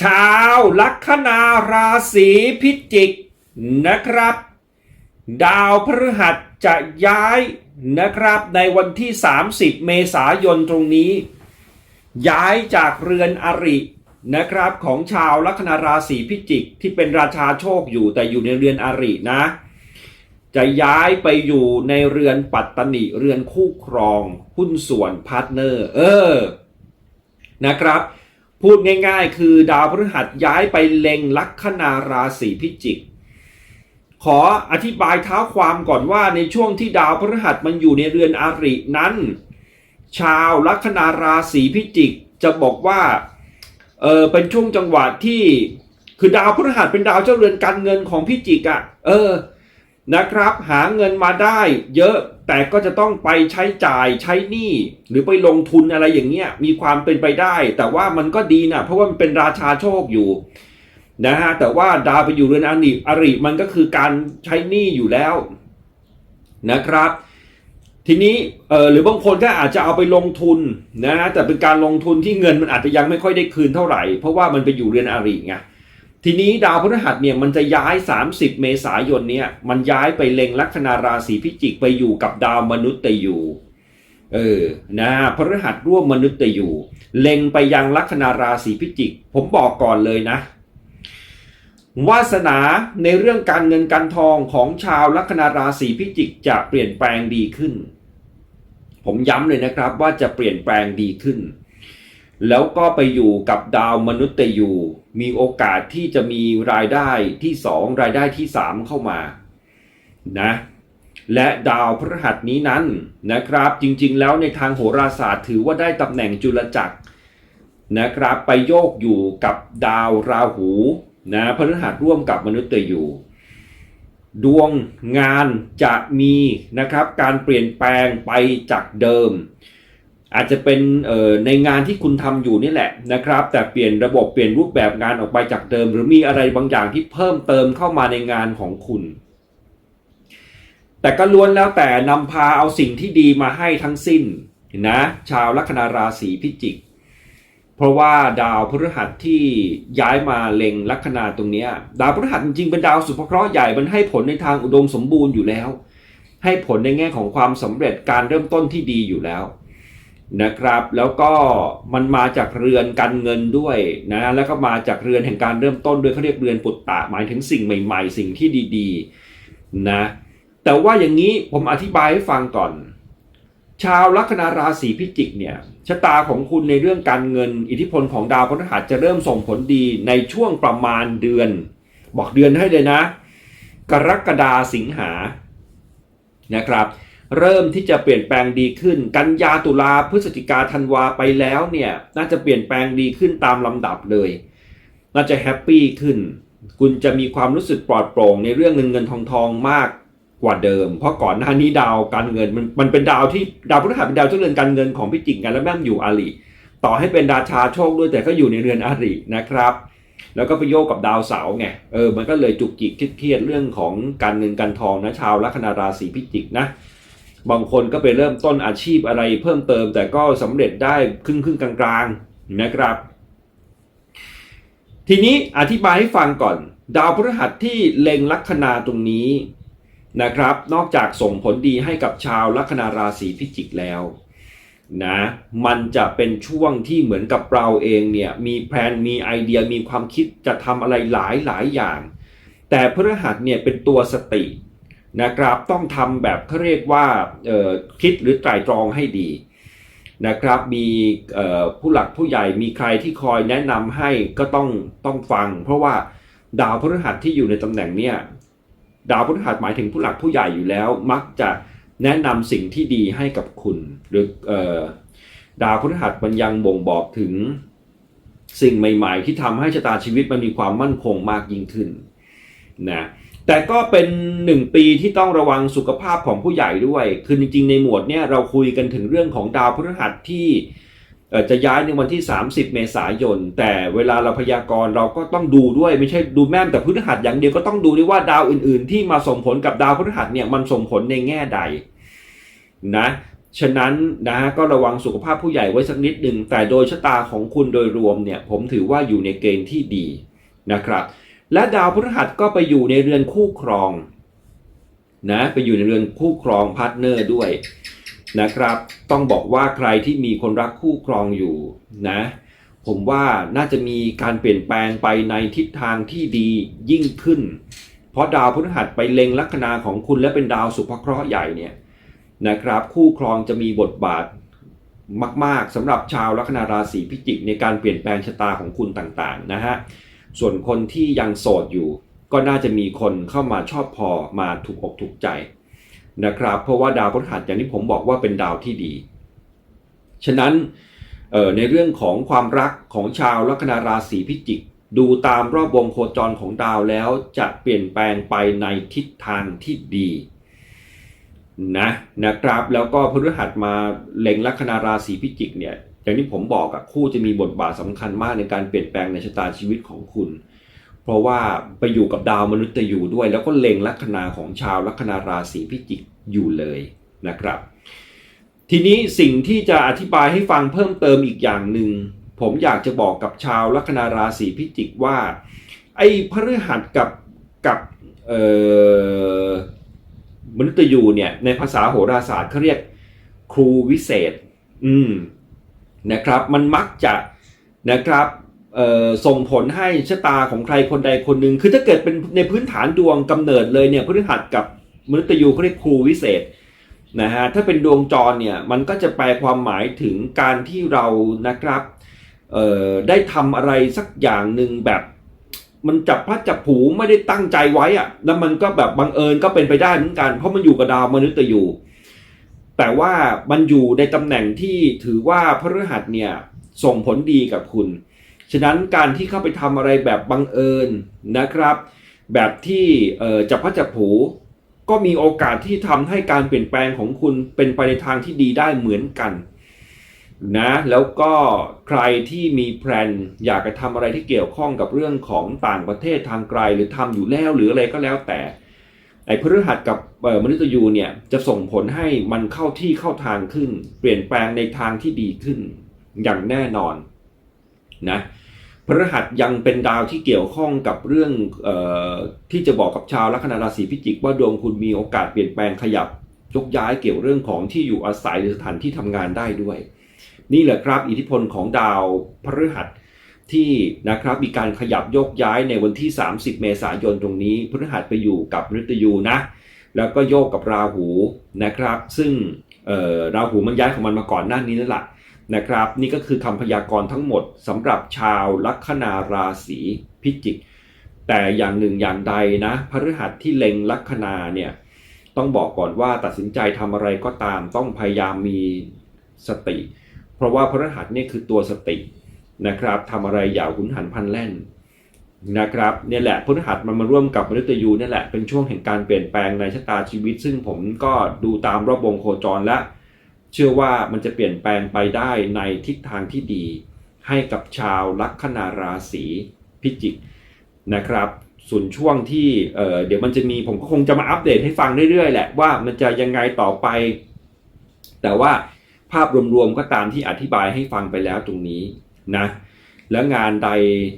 ชาวลัคนาราศีพิจิกนะครับ ดาวพฤหัสจะย้ายนะครับในวันที่ 30 เมษายนตรงนี้ ย้ายจากเรือนอรินะครับของชาวลัคนาราศีพิจิกที่เป็นราชาโชคอยู่แต่อยู่ในเรือนอรินะ จะย้ายไปอยู่ในเรือนปัตตนิเรือนคู่ครอง หุ้นส่วนพาร์ทเนอร์ เออนะครับ พูดง่ายๆ คือดาวพฤหัสย้ายไปเล็งลัคนาราศีพิจิก ขออธิบายเท้าความก่อนว่าในช่วงที่ดาวพฤหัสมันอยู่ในเรือนอารินั้น ชาวลัคนาราศีพิจิกจะบอกว่าเออเป็นช่วงจังหวะที่คือดาวพฤหัสเป็นดาวเจ้าเรือนการเงินของพิจิกอะ่ะ เออ นะครับ หาเงินมาได้เยอะแต่ก็จะต้องไปใช้จ่ายใช้หนี้หรือไปลงทุนอะไรอย่างเงี้ยมีความเป็นไปได้ แต่ว่ามันก็ดีนะเพราะว่ามันเป็นราชาโชคอยู่นะฮะแต่ว่าดาวไปอยู่เรือนอาริอริมันก็คือการใช้หนี้อยู่แล้วนะครับ ทีนี้เออหรือบางคนก็อาจจะเอาไปลงทุนนะฮะแต่เป็นการลงทุนที่เงินมันอาจจะยังไม่ค่อยได้คืนเท่าไหร่ เพราะว่ามันไปอยู่เรือนอริไง ทีนี้ดาวพฤหัสเนี่ยมันจะย้าย 30 เมษายนเนี่ยมันย้ายไปเล็งลัคนาราศีพิจิกไปอยู่กับดาวมนุษย์ตยูเออนะพฤหัสร่วมมนุษย์ตยูเล็งไปยังลัคนาราศีพิจิก ผมบอกก่อนเลยนะ วาสนาในเรื่องการเงินการทองของชาวลัคนาราศีพิจิกจะเปลี่ยนแปลงดีขึ้น ผมย้ำเลยนะครับว่าจะเปลี่ยนแปลงดีขึ้น แล้วก็ไปอยู่กับดาวมนุษย์ตยูมีโอกาสที่จะมีรายได้ที่สองรายได้ที่สามเข้ามานะและดาวพฤหัสนี้นั้นนะครับ จริงๆแล้วในทางโหราศาสตร์ถือว่าได้ตำแหน่งจุลจักรนะครับไปโยกอยู่กับดาวราหูนะพฤหัสร่วมกับมนุษย์ตยูดวงงานจะมีนะครับการเปลี่ยนแปลงไปจากเดิม อาจจะเป็นในงานที่คุณทำอยู่นี่แหละนะครับ แต่เปลี่ยนระบบเปลี่ยนรูปแบบงานออกไปจากเดิม หรือมีอะไรบางอย่างที่เพิ่มเติมเข้ามาในงานของคุณ แต่ก็ล้วนแล้วแต่นำพาเอาสิ่งที่ดีมาให้ทั้งสิ้นนะชาวลัคนาราศีพิจิก เพราะว่าดาวพฤหัสที่ย้ายมาเล็งลัคนาตรงนี้ดาวพฤหัสจริงๆเป็นดาวสุภเคราะห์ใหญ่มันให้ผลในทางอุดมสมบูรณ์อยู่แล้ว ให้ผลในแง่ของความสำเร็จการเริ่มต้นที่ดีอยู่แล้ว นะครับ แล้วก็มันมาจากเรือนการเงินด้วยนะแล้วก็มาจากเรือนแห่งการเริ่มต้นด้วยเขาเรียกเรือนปุตตะหมายถึงสิ่งใหม่ ๆ สิ่งที่ดีๆนะแต่ว่าอย่างนี้ผมอธิบายให้ฟังก่อน ชาวลัคนาราศีพิจิกเนี่ยชะตาของคุณในเรื่องการเงิน อิทธิพลของดาวพฤหัสจะเริ่มส่งผลดีในช่วงประมาณเดือน บอกเดือนให้เลยนะ กรกฎาสิงหานะครับ เริ่มที่จะเปลี่ยนแปลงดีขึ้น กันยาตุลาพฤศจิกาธันวาไปแล้วเนี่ยน่าจะเปลี่ยนแปลงดีขึ้นตามลำดับเลย น่าจะแฮปปี้ขึ้น คุณจะมีความรู้สึกปลอดโปร่งในเรื่องเงินเงินทองทองมากกว่าเดิม เพราะก่อนหน้านี้ดาวการเงินมันมันเป็นดาวที่ดาวพฤหัสเป็นดาวเจ้าเรือนการเงินของพิจิกกันแล้วแม่งอยู่อาลีต่อให้เป็นราชาโชคด้วยแต่ก็อยู่ในเรือนอาลีนะครับ แล้วก็ไปโยกกับดาวเสาไงเออมันก็เลยจุกจิกเครียดเรื่องของการเงินการทองนะชาวลัคนาราศีพิจิกนะ บางคนก็ไปเริ่มต้นอาชีพอะไรเพิ่มเติม แต่ก็สำเร็จได้ครึ่งครึ่งกลางๆนะครับ ทีนี้อธิบายให้ฟังก่อน ดาวพฤหัสที่เล็งลัคนาตรงนี้นะครับ นอกจากส่งผลดีให้กับชาวลัคนาราศีพิจิกแล้วนะมันจะเป็นช่วงที่เหมือนกับเราเองเนี่ยมีแผนมีไอเดียมีความคิดจะทำอะไรหลายหลายอย่าง แต่พฤหัสเนี่ยเป็นตัวสติ นะครับต้องทำแบบเขาเรียกว่าคิดหรือไตรตรองให้ดีนะครับมีผู้หลักผู้ใหญ่มีใครที่คอยแนะนำให้ก็ต้องต้องฟัง เพราะว่าดาวพฤหัสที่อยู่ในตำแหน่งเนี้ยดาวพฤหัสหมายถึงผู้หลักผู้ใหญ่อยู่แล้ว มักจะแนะนำสิ่งที่ดีให้กับคุณ หรือดาวพฤหัสมันยังบ่งบอกถึงสิ่งใหม่ ๆ ที่ทำให้ชะตาชีวิตมันมีความมั่นคงมากยิ่งขึ้นนะ แต่ก็เป็นหนึ่งปีที่ต้องระวังสุขภาพของผู้ใหญ่ด้วย คือจริงๆ ในหมวดเนี่ยเราคุยกันถึงเรื่องของดาวพฤหัสที่จะย้ายในวันที่ 30 เมษายน แต่เวลาเราพยากรณ์เราก็ต้องดูด้วย ไม่ใช่ดูแม่นแต่พฤหัสอย่างเดียวก็ต้องดูด้วยว่าดาวอื่นๆ ที่มาส่งผลกับดาวพฤหัสเนี่ยมันส่งผลในแง่ใดนะฉะนั้นนะฮะก็ระวังสุขภาพผู้ใหญ่ไว้สักนิดหนึ่งแต่โดยชะตาของคุณโดยรวมเนี่ยผมถือว่าอยู่ในเกณฑ์ที่ดีนะครับ และดาวพฤหัสก็ไปอยู่ในเรือนคู่ครองนะไปอยู่ในเรือนคู่ครองพาร์ทเนอร์ด้วยนะครับ ต้องบอกว่าใครที่มีคนรักคู่ครองอยู่นะผมว่าน่าจะมีการเปลี่ยนแปลงไปในทิศทางที่ดียิ่งขึ้น เพราะดาวพฤหัสไปเล็งลัคนาของคุณและเป็นดาวสุภเคราะห์ใหญ่เนี่ยนะครับคู่ครองจะมีบทบาทมาก ๆสำหรับชาวลัคนาราศีพิจิกในการเปลี่ยนแปลงชะตาของคุณต่างๆนะฮะ ส่วนคนที่ยังโสดอยู่ ก็น่าจะมีคนเข้ามาชอบพอมาถูกอกถูกใจนะครับ เพราะว่าดาวพฤหัสอย่างที่ผมบอกว่าเป็นดาวที่ดี ฉะนั้นในเรื่องของความรักของชาวลัคนาราศีพิจิก ดูตามรอบวงโคจรของดาวแล้วจะเปลี่ยนแปลงไปในทิศทางที่ดีนะนะครับแล้วก็พฤหัสมาเล็งลัคนาราศีพิจิกเนี่ย อย่างที่ผมบอกอะคู่จะมีบทบาทสำคัญมากในการเปลี่ยนแปลงในชะตาชีวิตของคุณ เพราะว่าไปอยู่กับดาวมนุษย์อยู่ด้วย แล้วก็เล็งลัคนาของชาวลัคนาราศีพิจิกอยู่เลยนะครับ ทีนี้สิ่งที่จะอธิบายให้ฟังเพิ่มเติมอีกอย่างหนึ่งผมอยากจะบอกกับชาวลัคนาราศีพิจิกว่า ไอ้พฤหัสกับกับมนุษย์ยูเนี่ยในภาษาโหราศาสตร์เขาเรียกครูวิเศษ อืม นะครับมันมักจะนะครับส่งผลให้ชะตาของใครคนใดคนหนึ่งคือถ้าเกิดเป็นในพื้นฐานดวงกำเนิดเลยเนี่ยพฤหัสกับมนุษย์ยูเขาเรียกครูวิเศษนะฮะถ้าเป็นดวงจรเนี่ยมันก็จะแปลความหมายถึงการที่เรานะครับได้ทำอะไรสักอย่างหนึ่งแบบ มันจับพลัดจับผูไม่ได้ตั้งใจไว้อะแล้วมันก็แบบบังเอิญก็เป็นไปได้เหมือนกัน เพราะมันอยู่กับดาวมนุษย์อยู่ แต่ว่ามันอยู่ในตำแหน่งที่ถือว่าพฤหัสเนี่ยส่งผลดีกับคุณ ฉะนั้นการที่เข้าไปทำอะไรแบบบังเอิญนะครับ แบบที่จับพลัดจับผูก็มีโอกาสที่ทำให้การเปลี่ยนแปลงของคุณเป็นไปในทางที่ดีได้เหมือนกันนะแล้วก็ใครที่มีแพลนอยากจะทำอะไรที่เกี่ยวข้องกับเรื่องของต่างประเทศทางไกลหรือทำอยู่แล้วหรืออะไรก็แล้วแต่ ไอ้พฤหัสกับมนุษย์ยูเนี่ยจะส่งผลให้มันเข้าที่เข้าทางขึ้น เปลี่ยนแปลงในทางที่ดีขึ้น อย่างแน่นอนนะพฤหัสยังเป็นดาวที่เกี่ยวข้องกับเรื่องออที่จะบอกกับชาวลัคนาราศีพิจิก ว่าดวงคุณมีโอกาสเปลี่ยนแปลงขยับยกย้ายเกี่ยวเรื่องของที่อยู่อาศัยหรือสถานที่ทำงานได้ด้วย นี่แหละครับ อิทธิพลของดาวพฤหัส ที่นะครับมีการขยับโยกย้ายในวันที่ 30 เมษายนตรงนี้พฤหัสไปอยู่กับมฤตยูนะ แล้วก็โยกกับราหูนะครับ ซึ่งเอ่อราหูมันย้ายของมันมาก่อนหน้านี้แล้วล่ะนะครับ นี่ก็คือคำพยากรณ์ทั้งหมดสำหรับชาวลัคนาราศีพิจิก แต่อย่างหนึ่งอย่างใดนะพฤหัสที่เล็งลัคนาเนี่ยต้องบอกก่อนว่าตัดสินใจทำอะไรก็ตามต้องพยายามมีสติ เพราะว่าพฤหัสเนี่ยคือตัวสติ นะครับทำอะไรอย่าหุนหันพันแล่นนะครับเนี่ยแหละพฤหัสมันมาร่วมกับมฤตยูเนี่ยแหละเป็นช่วงแห่งการเปลี่ยนแปลงในชะตาชีวิต ซึ่งผมก็ดูตามรอบวงโคจรและ เชื่อว่ามันจะเปลี่ยนแปลงไปได้ในทิศทางที่ดี ให้กับชาวลัคนาราศีพิจิกนะครับส่วนช่วงที่เเดี๋ยวมันจะมีผมก็คงจะมาอัปเดตให้ฟังเรื่อยๆแหละว่ามันจะยังไงต่อไป แต่ว่าภาพรวมๆก็ตามที่อธิบายให้ฟังไปแล้วตรงนี้ นะและงานใด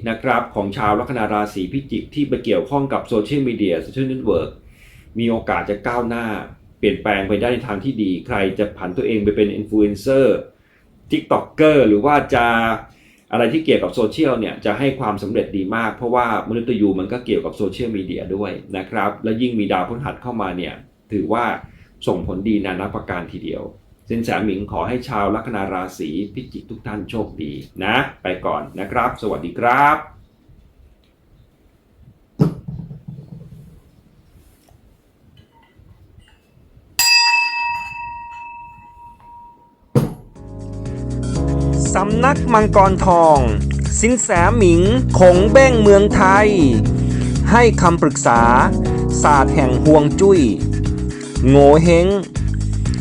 นะครับของชาวลัคนาราศีพิจิกที่ไปเกี่ยวข้องกับโซเชียลมีเดียโซเชียลเน็ตเวิร์กมีโอกาสจะก้าวหน้า เปลี่ยนแปลงไปได้ในทางที่ดี ใครจะผันตัวเองไปเป็นอินฟลูเอนเซอร์ทิกต็อกเกอร์หรือว่าจะอะไรที่เกี่ยวกับโซเชียลเนี่ยจะให้ความสำเร็จดีมาก เพราะว่ามนุษย์ยูมันก็เกี่ยวกับโซเชียลมีเดียด้วยนะครับ และยิ่งมีดาวพฤหัสเข้ามาเนี่ยถือว่าส่งผลดีนานาประการทีเดียว สินแสหมิงขอให้ชาวลัคนาราศีพิจิกทุกท่านโชคดีนะ ไปก่อนนะครับ สวัสดีครับสำนักมังกรทอง สินแสหมิงคงเบ้งเมืองไทย ให้คำปรึกษา ศาสตร์แห่งห่วงจุย้ย โง่เฮง